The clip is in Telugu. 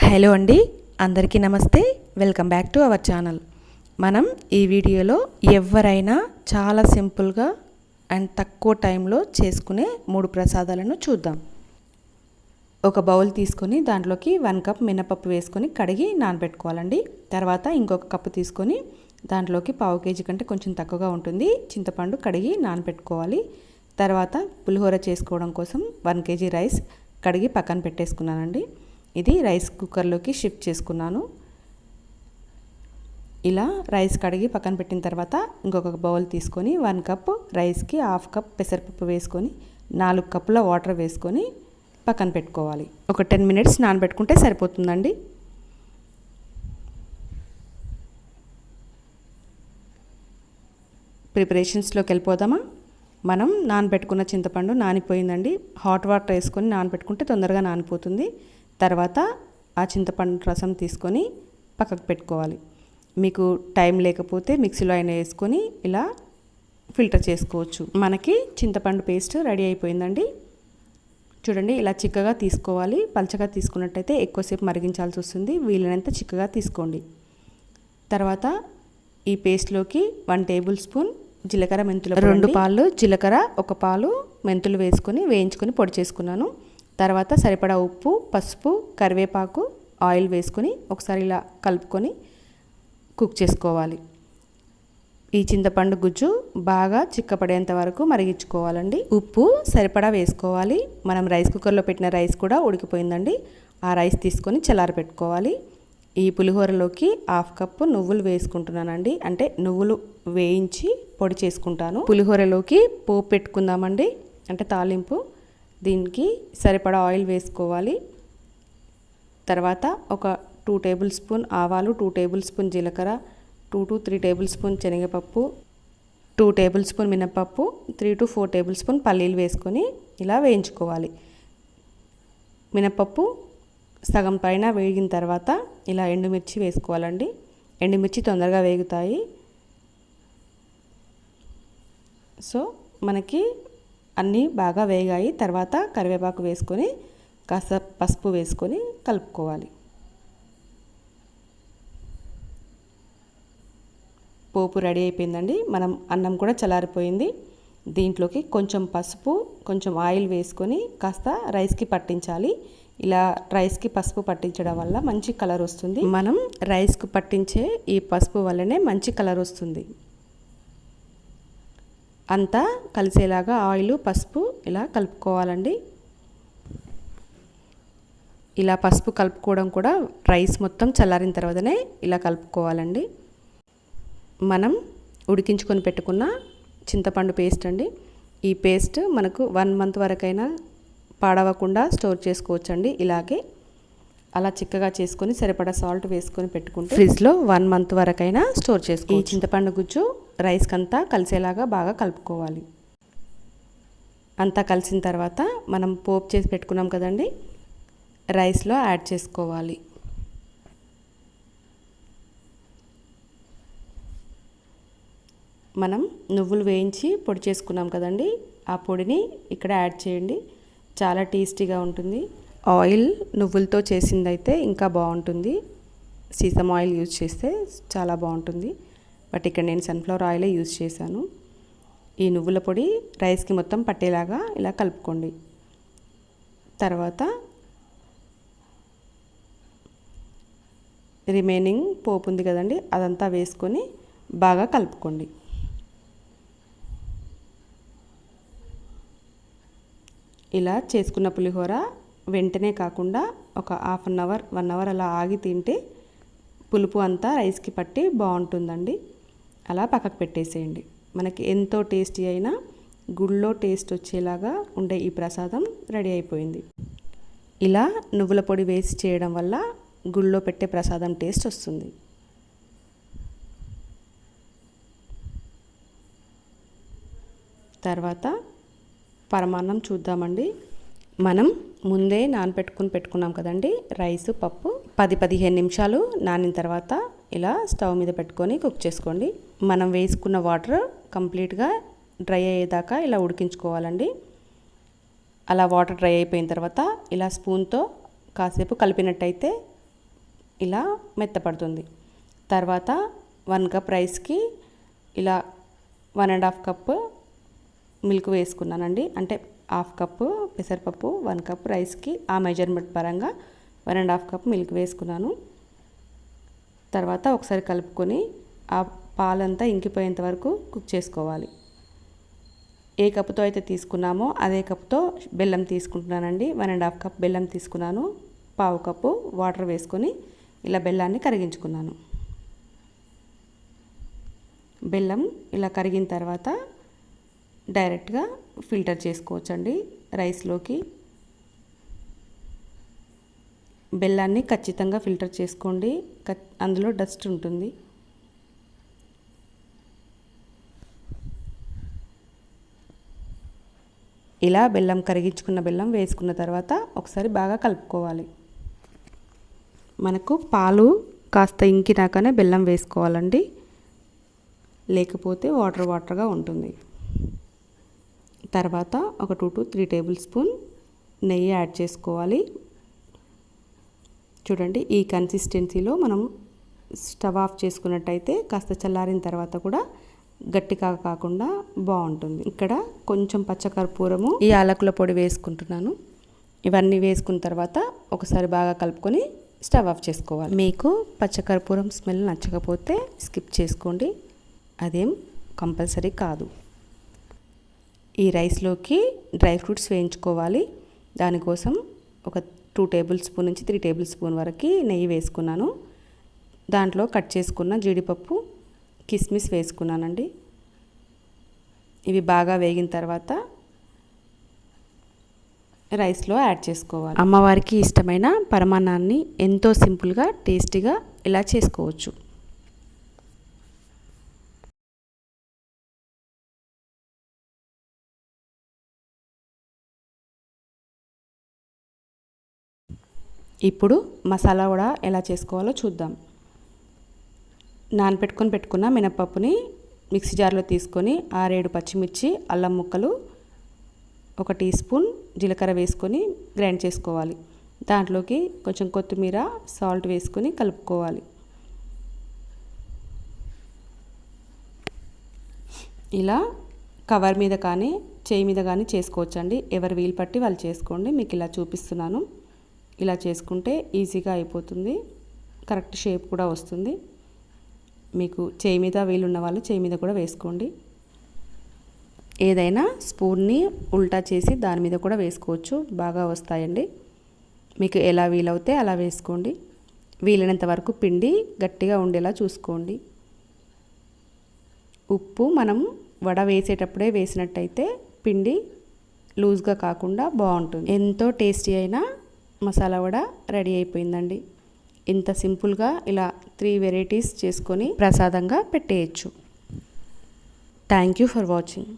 హలో అండి అందరికీ నమస్తే. Welcome back to our channel. మనం ఈ వీడియోలో ఎవరైనా చాలా సింపుల్గా అండ్ తక్కువ టైంలో చేసుకునే మూడు ప్రసాదాలను చూద్దాం. ఒక బౌల్ తీసుకొని దాంట్లోకి వన్ కప్ మినపప్పు వేసుకొని కడిగి నానబెట్టుకోవాలండి. తర్వాత ఇంకొక కప్పు తీసుకొని దాంట్లోకి పావు కేజీ కంటే కొంచెం తక్కువగా ఉంటుంది. చింతపండు కడిగి నానబెట్టుకోవాలి. తర్వాత పులిహోర చేసుకోవడం కోసం వన్ కేజీ రైస్ కడిగి పక్కన పెట్టేసుకున్నానండి. ఇది రైస్ కుక్కర్లోకి షిఫ్ట్ చేసుకున్నాను. ఇలా రైస్ కడిగి పక్కన పెట్టిన తర్వాత ఇంకొక బౌల్ తీసుకొని వన్ కప్ రైస్కి హాఫ్ కప్ పెసరపప్పు వేసుకొని నాలుగు కప్పుల వాటర్ వేసుకొని పక్కన పెట్టుకోవాలి. ఒక టెన్ మినిట్స్ నానబెట్టుకుంటే సరిపోతుందండి. ప్రిపరేషన్స్లోకి వెళ్ళిపోదామా? మనం నానబెట్టుకున్న చింతపండు నానిపోయిందండి. హాట్ వాటర్ వేసుకొని నానబెట్టుకుంటే తొందరగా నానిపోతుంది. తర్వాత ఆ చింతపండు రసం తీసుకొని పక్కకు పెట్టుకోవాలి. మీకు టైం లేకపోతే మిక్సీలో అయినా వేసుకొని ఇలా ఫిల్టర్ చేసుకోవచ్చు. మనకి చింతపండు పేస్ట్ రెడీ అయిపోయిందండి. చూడండి ఇలా చిక్కగా తీసుకోవాలి. పలచగా తీసుకున్నట్టయితే ఎక్కువసేపు మరిగించాల్సి వస్తుంది. వీలైనంత చిక్కగా తీసుకోండి. తర్వాత ఈ పేస్ట్లోకి వన్ టేబుల్ స్పూన్ జీలకర్ర మెంతులు రెండు పాలు జీలకర్ర ఒక పాలు మెంతులు వేసుకొని వేయించుకొని పొడి చేసుకున్నాను. తర్వాత సరిపడా ఉప్పు పసుపు కరివేపాకు ఆయిల్ వేసుకొని ఒకసారి ఇలా కలుపుకొని కుక్ చేసుకోవాలి. ఈ చింతపండు గుజ్జు బాగా చిక్కపడేంత వరకు మరిగించుకోవాలండి. ఉప్పు సరిపడా వేసుకోవాలి. మనం రైస్ కుక్కర్లో పెట్టిన రైస్ కూడా ఉడికిపోయిందండి. ఆ రైస్ తీసుకొని చల్లారి పెట్టుకోవాలి. ఈ పులిహోరలోకి హాఫ్ కప్పు నువ్వులు వేసుకుంటున్నానండి. అంటే నువ్వులు వేయించి పొడి చేసుకుంటాను. పులిహోరలోకి పోపు పెట్టుకుందామండి. అంటే తాలింపు. దీనికి సరిపడా ఆయిల్ వేసుకోవాలి. తర్వాత ఒక టూ టేబుల్ స్పూన్ ఆవాలు టూ టేబుల్ స్పూన్ జీలకర్ర two to three tablespoon శనగపప్పు టూ టేబుల్ స్పూన్ మినపప్పు three to four tablespoon పల్లీలు వేసుకొని ఇలా వేయించుకోవాలి. మినపప్పు సగం పైన వేగిన తర్వాత ఇలా ఎండుమిర్చి వేసుకోవాలండి. ఎండుమిర్చి తొందరగా వేగుతాయి. సో మనకి అన్నీ బాగా వేగాయి. తర్వాత కరివేపాకు వేసుకొని కాస్త పసుపు వేసుకొని కలుపుకోవాలి. పోపు రెడీ అయిపోయిందండి. మనం అన్నం కూడా చల్లారిపోయింది. దీంట్లోకి కొంచెం పసుపు కొంచెం ఆయిల్ వేసుకొని కాస్త రైస్కి పట్టించాలి. ఇలా రైస్కి పసుపు పట్టించడం వల్ల మంచి కలర్ వస్తుంది. మనం రైస్కు పట్టించే ఈ పసుపు వల్లనే మంచి కలర్ వస్తుంది. అంతా కలిసేలాగా ఆయిల్ పసుపు ఇలా కలుపుకోవాలండి. ఇలా పసుపు కలుపుకోవడం కూడా రైస్ మొత్తం చల్లారిన తర్వాతనే ఇలా కలుపుకోవాలండి. మనం ఉడికించుకొని పెట్టుకున్న చింతపండు పేస్ట్ అండి. ఈ పేస్ట్ మనకు వన్ మంత్ వరకైనా పాడవకుండా స్టోర్ చేసుకోవచ్చండి. ఇలాగే అలా చిక్కగా చేసుకొని సరిపడా సాల్ట్ వేసుకొని పెట్టుకుంటే ఫ్రిడ్జ్లో వన్ మంత్ వరకైనా స్టోర్ చేసుకో ఈ చింతపండు గుజ్జు రైస్కి అంతా కలిసేలాగా బాగా కలుపుకోవాలి. అంతా కలిసిన తర్వాత మనం పోపు చేసి పెట్టుకున్నాం కదండి రైస్లో యాడ్ చేసుకోవాలి. మనం నువ్వులు వేయించి పొడి చేసుకున్నాం కదండి ఆ పొడిని ఇక్కడ యాడ్ చేయండి. చాలా టేస్టీగా ఉంటుంది. ఆయిల్ నువ్వులతో చేసిందైతే ఇంకా బాగుంటుంది. సీసం ఆయిల్ యూజ్ చేస్తే చాలా బాగుంటుంది. బట్ ఇక్కడ నేను సన్ఫ్లవర్ ఆయిలే యూజ్ చేశాను. ఈ నువ్వుల పొడి రైస్కి మొత్తం పట్టేలాగా ఇలా కలుపుకోండి. తర్వాత రిమైనింగ్ పోపు ఉంది కదండి అదంతా వేసుకొని బాగా కలుపుకోండి. ఇలా చేసుకున్న పులిహోర వెంటనే కాకుండా ఒక half an hour one hour అలా ఆగి తింటే పులుపు అంతా రైస్కి పట్టి బాగుంటుందండి. అలా పక్కకు పెట్టేసేయండి. మనకి ఎంతో టేస్టీ అయినా గుళ్ళో టేస్ట్ వచ్చేలాగా ఉండే ఈ ప్రసాదం రెడీ అయిపోయింది. ఇలా నువ్వుల పొడి వేసి చేయడం వల్ల గుళ్ళో పెట్టే ప్రసాదం టేస్ట్ వస్తుంది. తర్వాత పరమాన్నం చూద్దామండి. మనం ముందే నానపెట్టుకుని పెట్టుకున్నాం కదండి రైస్ పప్పు. పది పదిహేను నిమిషాలు నానిన తర్వాత ఇలా స్టవ్ మీద పెట్టుకొని కుక్ చేసుకోండి. మనం వేసుకున్న వాటర్ కంప్లీట్గా డ్రై అయ్యేదాకా ఇలా ఉడికించుకోవాలండి. అలా వాటర్ డ్రై అయిపోయిన తర్వాత ఇలా స్పూన్తో కాసేపు కలిపినట్టయితే ఇలా మెత్తపడుతుంది. తర్వాత వన్ కప్ రైస్కి ఇలా one and half cup milk వేసుకున్నానండి. అంటే హాఫ్ కప్పు పెసరపప్పు వన్ కప్ రైస్కి ఆ మెజర్మెంట్ పరంగా one and half cup milk వేసుకున్నాను. తర్వాత ఒకసారి కలుపుకొని ఆ పాలంతా ఇంకిపోయేంత వరకు కుక్ చేసుకోవాలి. ఏ కప్పుతో అయితే తీసుకున్నామో అదే కప్పుతో బెల్లం తీసుకుంటున్నానండి. వన్ అండ్ హాఫ్ కప్ బెల్లం తీసుకున్నాను. పావు కప్పు వాటర్ వేసుకొని ఇలా బెల్లాన్ని కరిగించుకున్నాను. బెల్లం ఇలా కరిగిన తర్వాత డైరెక్ట్గా ఫిల్టర్ చేసుకోవచ్చండి రైస్లోకి. బెల్లాన్ని ఖచ్చితంగా ఫిల్టర్ చేసుకోండి. అందులో డస్ట్ ఉంటుంది. ఇలా బెల్లం కరిగించుకున్న బెల్లం వేసుకున్న తర్వాత ఒకసారి బాగా కలుపుకోవాలి. మనకు పాలు కాస్త ఇంకినాకనే బెల్లం వేసుకోవాలండి. లేకపోతే వాటర్ వాటర్గా ఉంటుంది. తర్వాత ఒక two to three tablespoon నెయ్యి యాడ్ చేసుకోవాలి. చూడండి ఈ కన్సిస్టెన్సీలో మనం స్టవ్ ఆఫ్ చేసుకున్నట్టయితే కాస్త చల్లారిన తర్వాత కూడా గట్టిగా కాకుండా బాగుంటుంది. ఇక్కడ కొంచెం పచ్చకర్పూరము ఈ యాలకుల పొడి వేసుకుంటున్నాను. ఇవన్నీ వేసుకున్న తర్వాత ఒకసారి బాగా కలుపుకొని స్టవ్ ఆఫ్ చేసుకోవాలి. మీకు పచ్చకర్పూరం స్మెల్ నచ్చకపోతే స్కిప్ చేసుకోండి. అదేం కంపల్సరీ కాదు. ఈ రైస్లోకి డ్రై ఫ్రూట్స్ వేయించుకోవాలి. దానికోసం ఒక టూ టేబుల్ స్పూన్ నుంచి త్రీ టేబుల్ స్పూన్ వరకు నెయ్యి వేసుకున్నాను. దాంట్లో కట్ చేసుకున్న జీడిపప్పు కిస్మిస్ వేసుకున్నానండి. ఇవి బాగా వేగిన తర్వాత రైస్లో యాడ్ చేసుకోవాలి. అమ్మవారికి ఇష్టమైన పరమాన్నాన్ని ఎంతో సింపుల్గా టేస్టీగా ఇలా చేసుకోవచ్చు. ఇప్పుడు మసాలా కూడా ఎలా చేసుకోవాలో చూద్దాం. నానపెట్టుకొని పెట్టుకున్న మినపప్పుని మిక్సీ జార్లో తీసుకొని ఆరేడు పచ్చిమిర్చి అల్లం ముక్కలు ఒక టీ స్పూన్ జీలకర్ర వేసుకొని గ్రైండ్ చేసుకోవాలి. దాంట్లోకి కొంచెం కొత్తిమీర సాల్ట్ వేసుకొని కలుపుకోవాలి. ఇలా కవర్ మీద కానీ చేయి మీద కానీ చేసుకోవచ్చండి. ఎవరు వీలు పట్టి వాళ్ళు చేసుకోండి. మీకు ఇలా చూపిస్తున్నాను. ఇలా చేసుకుంటే ఈజీగా అయిపోతుంది. కరెక్ట్ షేప్ కూడా వస్తుంది. మీకు చేయి మీద వీలున్న వాళ్ళు చేయి మీద కూడా వేసుకోండి. ఏదైనా స్పూన్ని ఉల్టా చేసి దాని మీద కూడా వేసుకోవచ్చు. బాగా వస్తాయండి. మీకు ఎలా వీలవుతే అలా వేసుకోండి. వీలైనంత వరకు పిండి గట్టిగా ఉండేలా చూసుకోండి. ఉప్పు మనం వడ వేసేటప్పుడే వేసినట్టయితే పిండి లూజ్గా కాకుండా బాగుంటుంది. ఎంతో టేస్టీ అయినా మసాలా వడ రెడీ అయిపోయిందండి. ఇంత సింపుల్గా ఇలా త్రీ వెరైటీస్ చేసుకొని ప్రసాదంగా పెట్టేయచ్చు. Thank you for watching